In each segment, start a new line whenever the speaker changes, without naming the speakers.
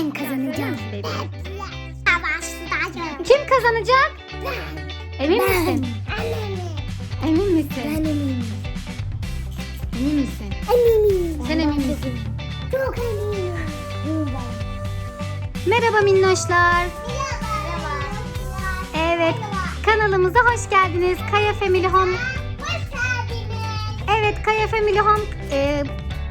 Ben kazanacağım. Savaştayım.
Kim kazanacak? Emin
Ben.
misin?
Eminim.
Emin
Ben
misin?
eminim.
Emin misin?
Eminim.
Sen emin misin?
Çok eminim.
Merhaba minnoşlar. Evet, kanalımıza hoş geldiniz. Kaya Family Home.
Hoş geldiniz.
Evet, Kaya Family Home e,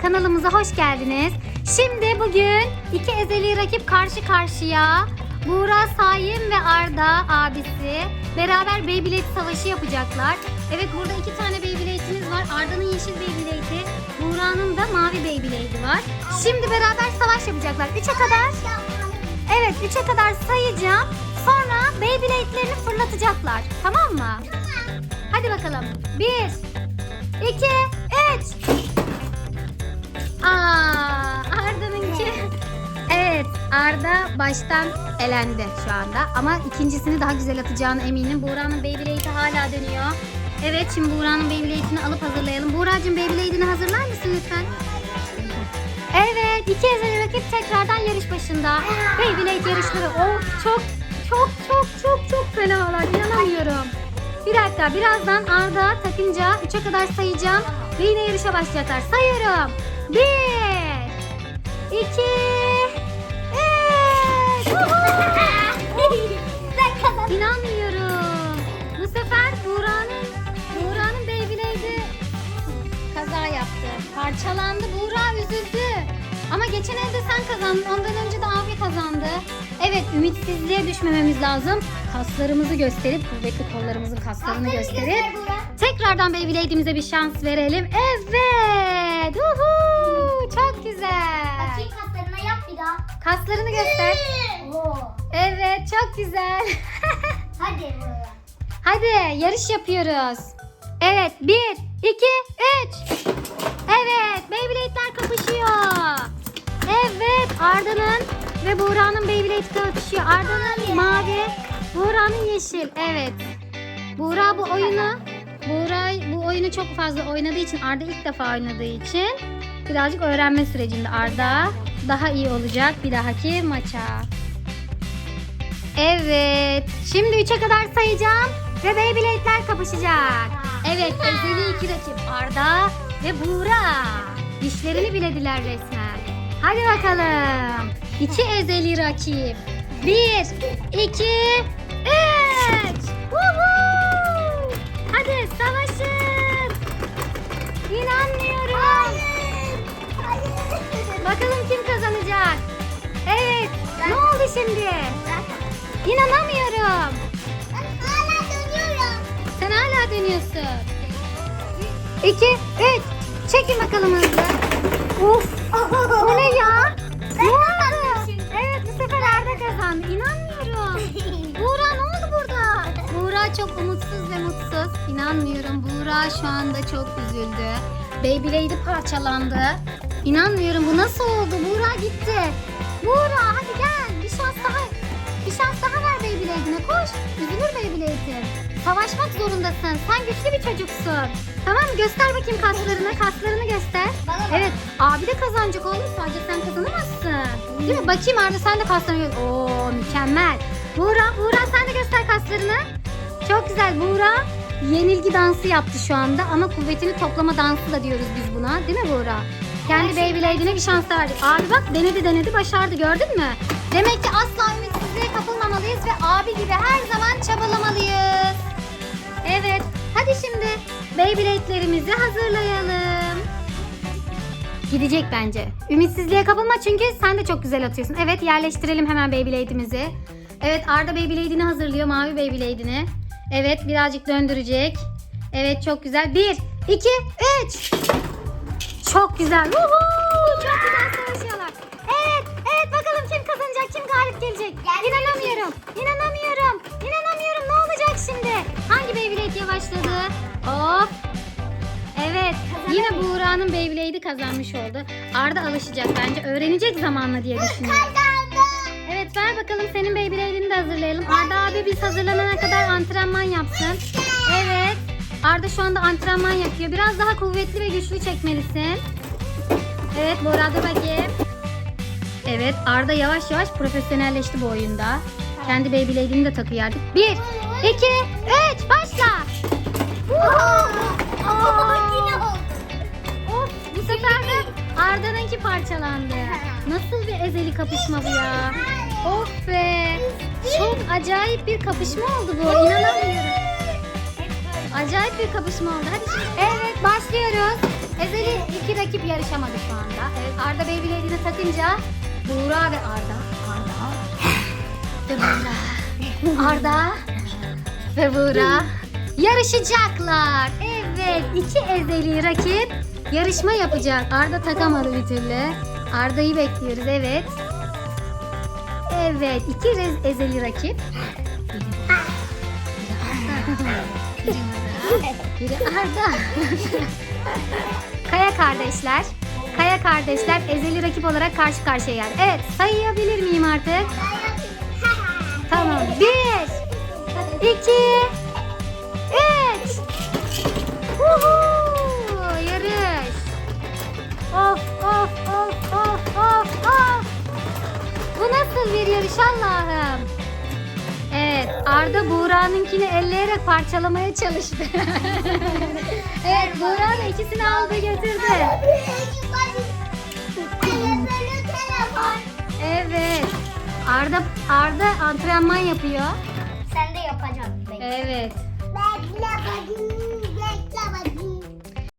kanalımıza hoş geldiniz. Şimdi bugün iki ezeli rakip karşı karşıya. Buğra Sayın ve Arda abisi beraber Beyblade savaşı yapacaklar. Evet burada iki tane Beyblade'imiz var. Arda'nın yeşil Beyblade'i, Buğra'nın da mavi Beyblade'i var. Şimdi beraber savaş yapacaklar. Üçe kadar Evet 3'e kadar sayacağım. Sonra Beyblade'lerini fırlatacaklar. Tamam mı? Hadi bakalım. 1 2 3 Aa, Arda baştan elendi şu anda. Ama ikincisini daha güzel atacağına eminim. Buğra'nın Beyblade'i hala dönüyor. Evet, şimdi Buğra'nın Beyblade'ini alıp hazırlayalım. Buğra'cığım Beyblade'ini hazırlar mısın lütfen? Evet, iki ezeli rakip tekrardan yarış başında. Beyblade yarışları. Of, çok çok çok çok çok fenalar. İnanamıyorum. Bir dakika, birazdan Arda takınca 3'e kadar sayacağım ve yine yarışa başlayacaklar. Sayıyorum. 1 2 3
Ben kazandım.
İnanmıyorum. Bu sefer Buğra'nın Buğra'nın Beyblade'i kaza yaptı. Parçalandı. Buğra üzüldü. Ama geçen elde sen kazandın. Ondan önce de abi kazandı. Evet ümitsizliğe düşmememiz lazım. Kaslarımızı gösterip kuvvetli kollarımızın kaslarını gösterip tekrardan Beyblade'imize bir şans verelim. Evet. Uhu, çok güzel.
Daha.
Kaslarını göster.
Oo.
Evet çok güzel.
Hadi buraya.
Hadi yarış yapıyoruz. Evet 1, 2, 3. Evet Beyblade'ler kapışıyor. Evet Arda'nın ve Buğra'nın Beyblade kapışıyor. Arda'nın mavi, Buğra'nın yeşil. Evet. Buğra bu oyunu Buğra bu oyunu çok fazla oynadığı için Arda ilk defa oynadığı için birazcık öğrenme sürecinde Arda daha iyi olacak bir dahaki maça. Evet. Şimdi 3'e kadar sayacağım ve Beyblade'ler kapışacak. Evet, ezeli iki rakip Arda ve Buğra. Dişlerini bilediler resmen. Hadi bakalım. İki ezeli rakip. Bir, iki, üç. Woohoo! Hadi savaşın. İnanmıyorum. Bakalım kim şimdi? İnanamıyorum.
Ben hala dönüyorum.
Sen hala dönüyorsun. 2, 3. Çekin bakalım hızlı. Uf. Bu ne ya? Ne oldu? Evet bu sefer Arda kazandı. İnanmıyorum. Buğra ne oldu burada? Buğra çok umutsuz ve mutsuz. İnanmıyorum. Buğra şu anda çok üzüldü. Beyblade'i parçalandı. İnanmıyorum. Bu nasıl oldu? Buğra gitti. Buğra hadi Beyblade'ine. Koş. Üzülür Beyblade'in. Savaşmak zorundasın. Sen güçlü bir çocuksun. Tamam mı? Göster bakayım kaslarını. Kaslarını göster. Evet. Abi de kazanacak oğlum. Sadece sen kazanamazsın. Değil mi? Bakayım Arda sen de kaslarını göster. Oo mükemmel. Buğra, Buğra sen de göster kaslarını. Çok güzel. Buğra yenilgi dansı yaptı şu anda ama kuvvetini toplama dansı da diyoruz biz buna. Değil mi Buğra? Kendi Beyblade'ine bir şans verdik. Abi bak denedi denedi başardı gördün mü? Demek ki asla ümitsizliğe kapılmamalıyız ve abi gibi her zaman çabalamalıyız. Evet. Hadi şimdi Beyblade'lerimizi hazırlayalım. Gidecek bence. Ümitsizliğe kapılma çünkü sen de çok güzel atıyorsun. Evet yerleştirelim hemen Beyblade'imizi. Evet Arda Beyblade'ini hazırlıyor. Mavi Beyblade'ini. Evet birazcık döndürecek. Evet çok güzel. 1, 2, 3. Çok güzel. Woohoo! Çok güzel savaşıyorlar. Evet, galip gelecek. İnanamıyorum. İnanamıyorum. İnanamıyorum. Ne olacak şimdi? Hangi Beyblade yavaşladı? Hop. Evet. Yine Buğra'nın Beyblade'i kazanmış oldu. Arda alışacak bence. Öğrenecek zamanla diye düşünüyorum. Evet ver bakalım senin Beyblade'ini de hazırlayalım. Arda abi biz hazırlanana kadar antrenman yapsın. Evet. Arda şu anda antrenman yapıyor. Biraz daha kuvvetli ve güçlü çekmelisin. Evet Bora dur bakayım. Evet Arda yavaş yavaş profesyonelleşti bu oyunda. Kendi Beyblade'ini de takıyor artık. Bir, iki, üç başla. Of bu sefer de Arda'nınki parçalandı. Nasıl bir ezeli kapışma bu ya? Of be. Çok acayip bir kapışma oldu bu. İnanamıyorum. Acayip bir kapışma oldu. Hadi şimdi. Evet başlıyoruz. Ezeli iki rakip yarışamadı şu anda. Evet Arda Beyblade'ini takınca Buğra ve Arda. Arda. Ve Buğra. Arda ve Buğra yarışacaklar. Evet iki ezeli rakip yarışma yapacak. Arda takamadı bir türlü. Arda'yı bekliyoruz evet. Evet iki rez- ezeli rakip. Biri Arda. Kaya kardeşler. Kaya kardeşler ezeli rakip olarak karşı karşıya geldi. Evet sayabilir miyim artık? Tamam. Bir, iki, üç. Huhu, yarış. Of of of of of of. Bu nasıl bir yarış Allah'ım? Evet Arda Buğra'nınkini elleyerek parçalamaya çalıştı. evet Buğra da ikisini aldı götürdü. Arda Arda antrenman yapıyor.
Sen de yapacaksın.
Evet.
Bekle bakayım.